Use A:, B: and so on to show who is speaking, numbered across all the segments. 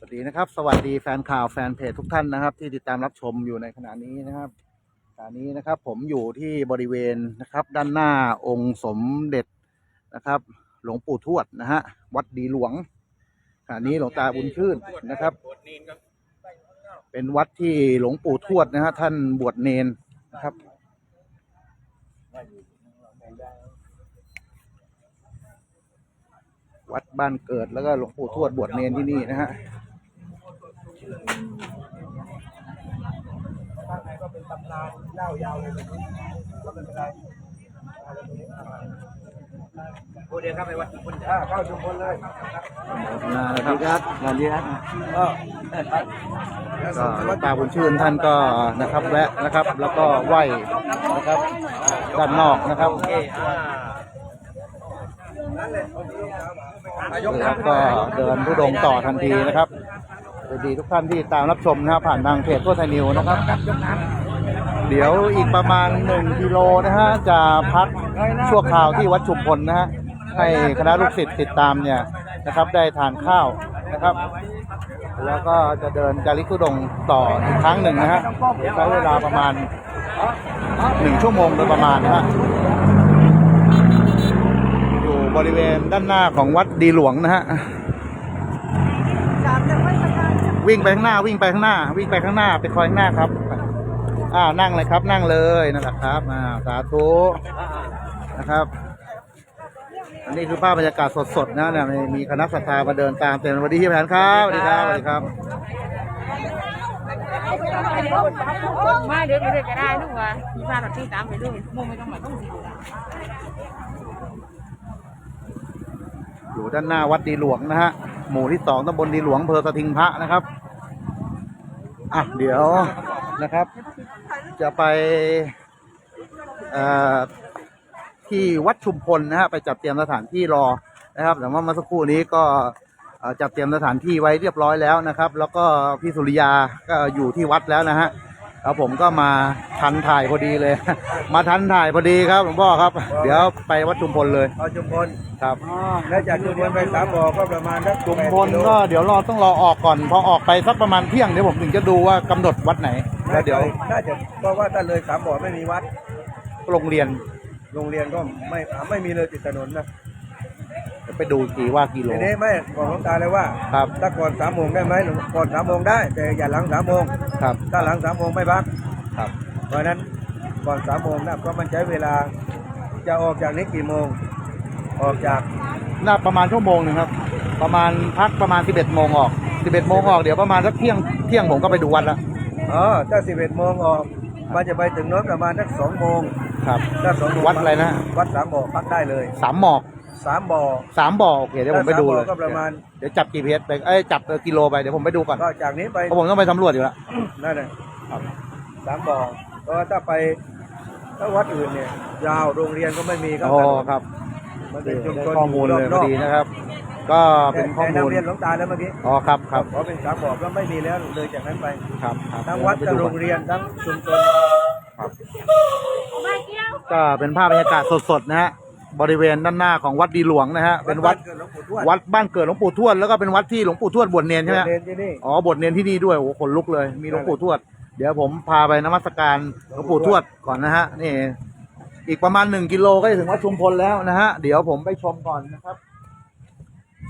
A: สวัสดีนะครับ สวัสดีแฟนข่าวแฟนเพจทุกท่านนะครับ ที่ติดตามรับชมอยู่ในขณะนี้นะครับขณะนี้นะครับผมอยู่ที่บริเวณนะครับ ด้านหน้าองค์สมเด็จนะครับ หลวงปู่ทวดนะฮะวัดดีหลวงขณะนี้หลวงตาบุญชื่นนะครับ เป็นวัดที่หลวงปู่ทวดนะฮะท่านบวชเนนนะครับวัดบ้านเกิดแล้วก็หลวงปู่ทวดบวชเนนที่นี่นะฮะ
B: ข้างในก็เป็น ตำนานเล่ายาวเลยก็เป็นไรโอเดียครับไปวัดชุมพลอ่าเข้าชุมพลเลย
A: นะครับ
B: สวัสดีครับก็
A: ก็หลวงตาบุญชื่นท่านก็นะครับแวะนะครับ แล้วก็ไหว้นะครับด้านนอกนะครับแล้วก็เดินทุดงต่อทันทีนะครับสวัสดีทุกท่านที่ตามรับชมนะครับผ่านทางเพจทั่วไทยนิวนะครับ เดี๋ยวอีกประมาณหนึ่งกิโลนะฮะจะพักชั่วคราวที่วัดชุมพลนะฮะให้คณะลูกศิษย์ติดตามเนี่ยนะครับได้ทานข้าวนะครับ แล้วก็จะเดินจาริกุดงต่ออีกครั้งหนึ่งนะฮะใช้เวลาประมาณหนึ่งชั่วโมงโดยประมาณนะฮะอยู่บริเวณด้านหน้าของวัดดีหลวงนะฮะวิ่งไปข้างหน้าวิ่งไปข้างหน้า วิ่งไปข้างหน้าไปคอยข้างหน้าครับ อ่านั่งเลยครับ นั่งเลยนั่นแหละครับอ่าสาธุนะครับ อันนี้คือภาพบรรยากาศสดๆนะเนี่ยมีมีคณะสัตยามาเดินตามเต็มสวัสดีที่แผนครับสวัสดีครับสวัสดีครับ
C: มาเดี๋ยวเดี๋ยวจะได้ลูกว่ามีพาแบบที่ตามไปด้วยมุ่งไม่ต้องมาต้องสิ
A: อยู่ด้านหน้าวัดดีหลวงนะฮะหมู่ที่สองตำบลดีหลวงอำเภอสทิงพระนะครับอะเดี๋ยวนะครับ จะไปเอ่อที่วัดชุมพลนะฮะไปจัดเตรียมสถานที่รอนะครับ แต่ว่าเมื่อสักครู่นี้ก็เอ่อจัดเตรียมสถานที่ไว้เรียบร้อยแล้วนะครับ แล้วก็พี่สุริยาก็อยู่ที่วัดแล้วนะฮะแล้วผมก็มาทันถ่ายพอดีเลย มาทันถ่ายพอดีครับหลวงพ่อครับ เดี๋ยวไปวัดชุมพลเลย
B: เอาชุมพล
A: ครับ
B: แล้วจากชุมพลไปสามบ่อก็ประมาณสัก
A: ชุมพลก็เดี๋ยวรอต้องรอออกก่อนพอออกไปสักประมาณเที่ยงเดี๋ยวผมถึงจะดูว่ากำหนดวัดไหน แล้วเดี๋ยว
B: น่าจะเพราะว่าถ้าเลยสามบ่อไม่มีวัด
A: โรงเรียน
B: โรงเรียนก็ไม่ไม่มีเลยติดถนนนะ
A: เดี๋ยวไปดูกี่ว่ากิโล
B: ทีนี้ไม่บอกหลวงตาเลยว่า
A: ครับ
B: ถ้าก่อนสามโมงได้ไหมหลวงก่อนสามโมงได้ แต่อย่าหลังสามโมง
A: ครับ
B: ถ้าหลังสามโมงไม่พัก
A: ครับ
B: เพราะฉะนั้นก่อนสามโมงนะเพราะมันใช้เวลาจะออกจากนี้กี่โมง ออกจาก
A: น่าประมาณชั่วโมงหนึ่งครับ ประมาณพักประมาณ11โมงออก11โมงออกเดี๋ยวประมาณสักเที่ยงเที่ยงผมก็ไปดูวัดแล้ว
B: อ๋อถ้าสิบเอ็ดโมงออกมันจะไปถึงโน้นประมาณสักสองโมง
A: ครับ
B: ถ้าสองโมง
A: วัดอะไรนะ
B: วัดสามบ่อพักได้เลย
A: สามหมอก
B: สามบ่อ
A: สามบ่อโอเคเดี๋ยวผมไปดูเลย
B: ถ้าสามบ่อก็ประมาณ
A: เดี๋ยวจับ GPS ไปเอ้ยจับกิโลไปเดี๋ยวผมไปดูก่อน
B: ก็จากนี้ไป
A: เพราะผมต้องไปสำรวจอยู่แล้ว
B: นั่นแหละสามบ่อเพราะว่าถ้าไปถ้าวัดอื่นเนี่ย ยาวโรงเรียนก็ไม่มีก็
A: โอ้ครับ
B: มันเป็นชุม
A: ได้
B: ชน
A: ข้อมูลเลยพอดีนะครับ ก็เป็นข้อ
B: แต่
A: มูล
B: นำเรียนหลวงตาแล้วเมื่อกี้
A: อ๋อครับครับ
B: ขอเป็นสามบ่อก็ไม่มีแล้วเลยจากนั้นไป
A: ครับครับ
B: ทั้งวัด
A: เยว
B: ทั้ง
A: ไป
B: โร
A: ก่อน
B: งเรียนทั้งชุมชน
A: ก็เป็นภาพบรรยากาศสดๆนะฮะบริเวณด้านหน้าของวัดดีหลวงนะฮะเป็นวัด
B: กิหลวงปู่ทวด
A: วัดบ้านเกิดหลวงปู่ทวดแล้วก็เป็นวัดที่หลวงปู่ทวดบวชเนนใช่ไหมฮะ
B: เรียนที่นี่
A: อ๋อบวชเนนที่นี่ด้วยโอ้โหขนลุกเลยมีหลวงปู่ทวด เดี๋ยวผมพาไปนมัสการหลวงปู่ทวดก่อนนะฮะนี่อีกประมาณหนึ่งกิโลก็จะถึงวัดชุมพลแล้วนะฮะเดี๋ยวผมไปชมก่อนนะครับ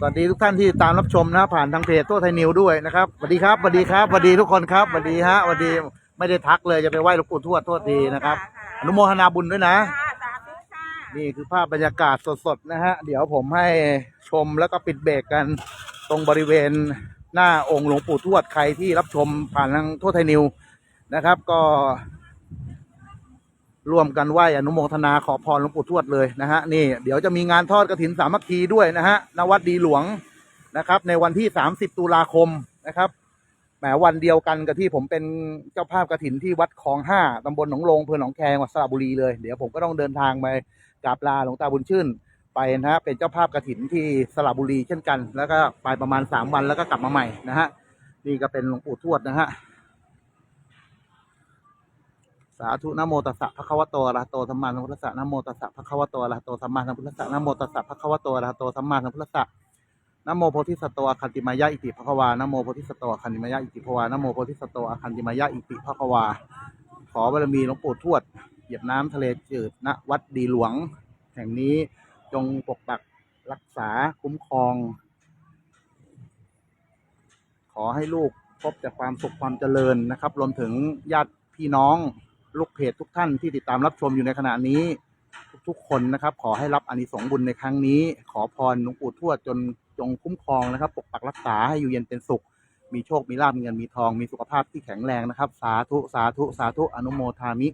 A: สวัสดีทุกท่านที่ตามรับชมนะผ่านทางเพจตัวไทยนิวด้วยนะครับสวัสดีครับสวัสดีครับสวัสดีทุกคนครับสวัสดีฮะสวัสดีไม่ได้ทักเลยจะไปไหว้หลวงปู่ทวดโทษทีนะครับ อนุโมทนาบุญด้วยนะ
C: สาธุค่ะ
A: นี่คือภาพบรรยากาศสดๆนะฮะเดี๋ยวผมให้ชมแล้วก็ปิดเบรกกันตรงบริเวณหน้าองค์หลวงปู่ทวดใครที่รับชมผ่านทางทั่วไทยนิวนะครับ ก็ ร่วมกันไหว้อนุโมทนาขอพรหลวงปู่ทวดเลยนะฮะนี่เดี๋ยวจะมีงานทอดกระถินสามัคคีด้วยนะฮะณวัดดีหลวงนะครับ ในวันที่ 30 ตุลาคมนะครับแหมวันเดียวกันกับที่ผมเป็นเจ้าภาพกระถินที่วัดคลองห้าตำบลหนองโลงอำเภอหนองแคจังหวัดสระบุรีเลยเดี๋ยวผมก็ต้องเดินทางไปกราบลาหลวงตาบุญชื่น ไปนะฮะเป็นเจ้าภาพกระถินที่สระบุรีเช่นกัน แล้วก็ไปประมาณสามวันแล้วก็กลับมาใหม่นะฮะนี่ก็เป็นหลวงปู่ทวดนะฮะ สาธุนโมตัสสะภะคะวะโตอะระหะโตสัมมาสัมพุทธัสสะนโมตัสสะภะคะวะโตอะระหะโตสัมมาสัมพุทธัสสะนโมตัสสะภะคะวะโตอะระหะโตสัมมาสัมพุทธัสสะนโมโพธิสัตวคันติมายะอิติภควานโมโพธิสัตวคันติมายะอิติภควานโมโพธิสัตวคันติมายะอิติภควา ขอบารมีหลวงปู่ทวด เหยียบน้ำทะเลจืดณวัดดีหลวง แห่งนี้จงปกปักรักษาคุ้มครอง ขอให้ลูกพบแต่ความสุขความเจริญนะครับ รวมถึงญาติพี่น้อง ลูกเพจทุกท่านที่ติดตามรับชมอยู่ในขณะนี้ ทุกๆคนนะครับ ขอให้รับอานิสงส์บุญในครั้งนี้ ขอพรหลวงปู่ทวดจนจงคุ้มครองนะครับ ปกปักรักษาให้อยู่เย็นเป็นสุข มีโชคมีลาภมีเงินมีทอง มีสุขภาพที่แข็งแรงนะครับ สาธุสาธุสาธุอนุโมทามิ